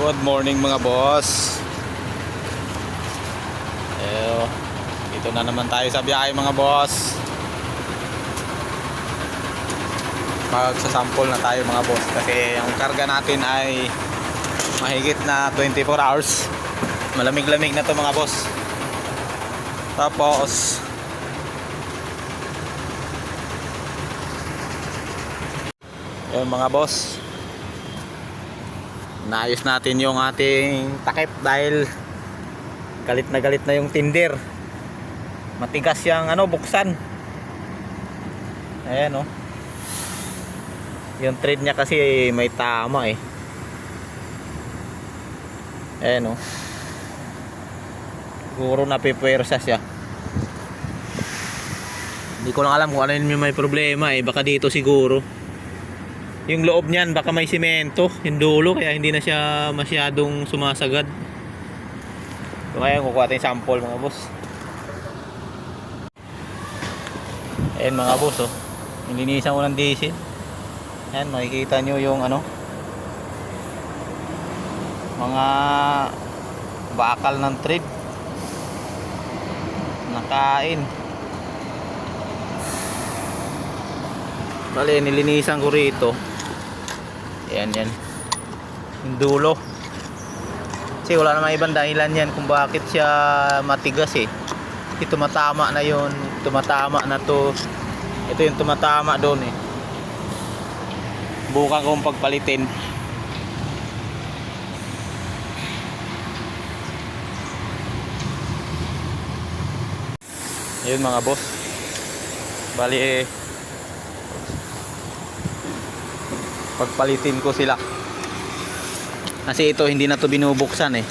Good morning mga boss. Eyo, dito na naman tayo sa biyahe mga boss. Magsasample na tayo mga boss kasi ang karga natin ay mahigit na 24 hours. Malamig-lamig na to mga boss. Tapos Yun mga boss Naayos natin yung ating takip dahil galit na galit na yung tinder. Matigas yung ano buksan. Ayan oh. Yung thread niya kasi may tama eh. Ayan oh. Siguro napipwersa siya. Hindi ko lang alam kung ano yung may problema eh. Baka dito siguro yung loob niyan baka may simento yung dulo kaya hindi na siya masyadong sumasagad. So ngayon kukuha natin sample mga boss. Ayan mga boss oh. Nilinisan ko ng diesel. Ayan makikita nyo yung ano mga bakal ng thread nakain. Bali nilinisan ko rito Ayan yan. Yung dulo. Kasi wala namang ibang dahilan yan kung bakit siya matigas eh. Ito tumatama na yon Tumatama na to. Ito yung tumatama doon eh. Bukan kong pagpalitin. Ayun mga boss. Bali eh, pagpalitin ko sila. Kasi ito hindi na to binubuksan eh.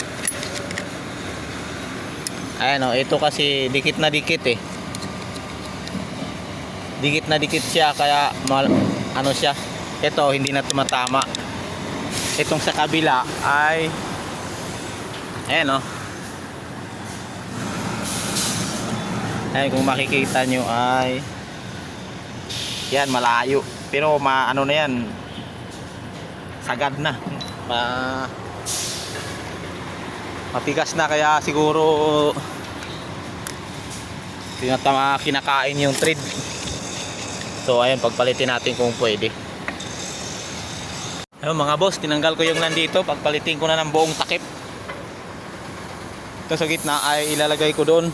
Ayan o ito kasi dikit na dikit eh. Dikit na dikit siya kaya mal, ano siya. Ito hindi na tumatama. Itong sa kabila ay ayan o ayan kung makikita nyo ay yan malayo. Pero ma ano na yan sagad na. Ma matigas na kaya siguro tinatama kinakain yung thread. So ayun pagpalitin natin kung pwede. Ayun mga boss tinanggal ko yung nandito. Pagpalitin ko na ng buong takip. Ito sa gitna ay ilalagay ko doon.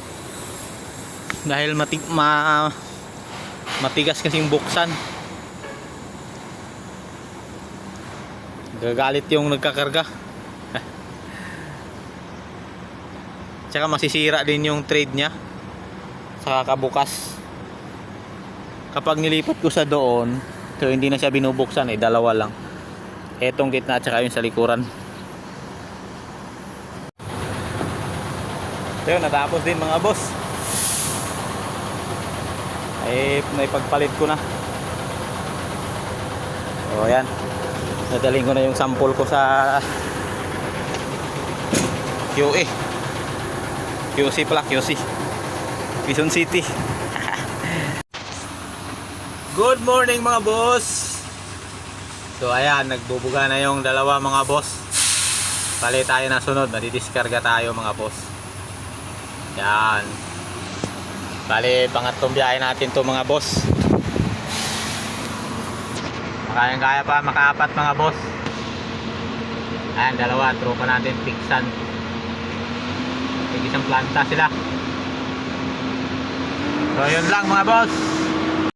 Dahil matig ma matigas kasing buksan Gagalit yung nagkakarga. Tsaka masisira din yung trade niya sa kabukas. Kapag nilipat ko sa doon, so hindi na siya binubuksan eh, dalawa lang. Etong gitna at saka yung sa likuran. So yun, natapos din mga boss. Ay, naipagpalit ko na. O yan nadaling ko na yung sample ko sa QA QC pala QC Quezon City. Good morning mga boss! So ayan nagbubuga na yung dalawa mga boss. Pali tayo na sunod. Nadidiskarga tayo mga boss. Yan Bali pangatlong biyahe natin to mga boss Kayang kaya pa makaapat mga boss. Ayan, dalawa. Tropa natin, Pixan. Tig isang planta sila. So, yun lang mga boss.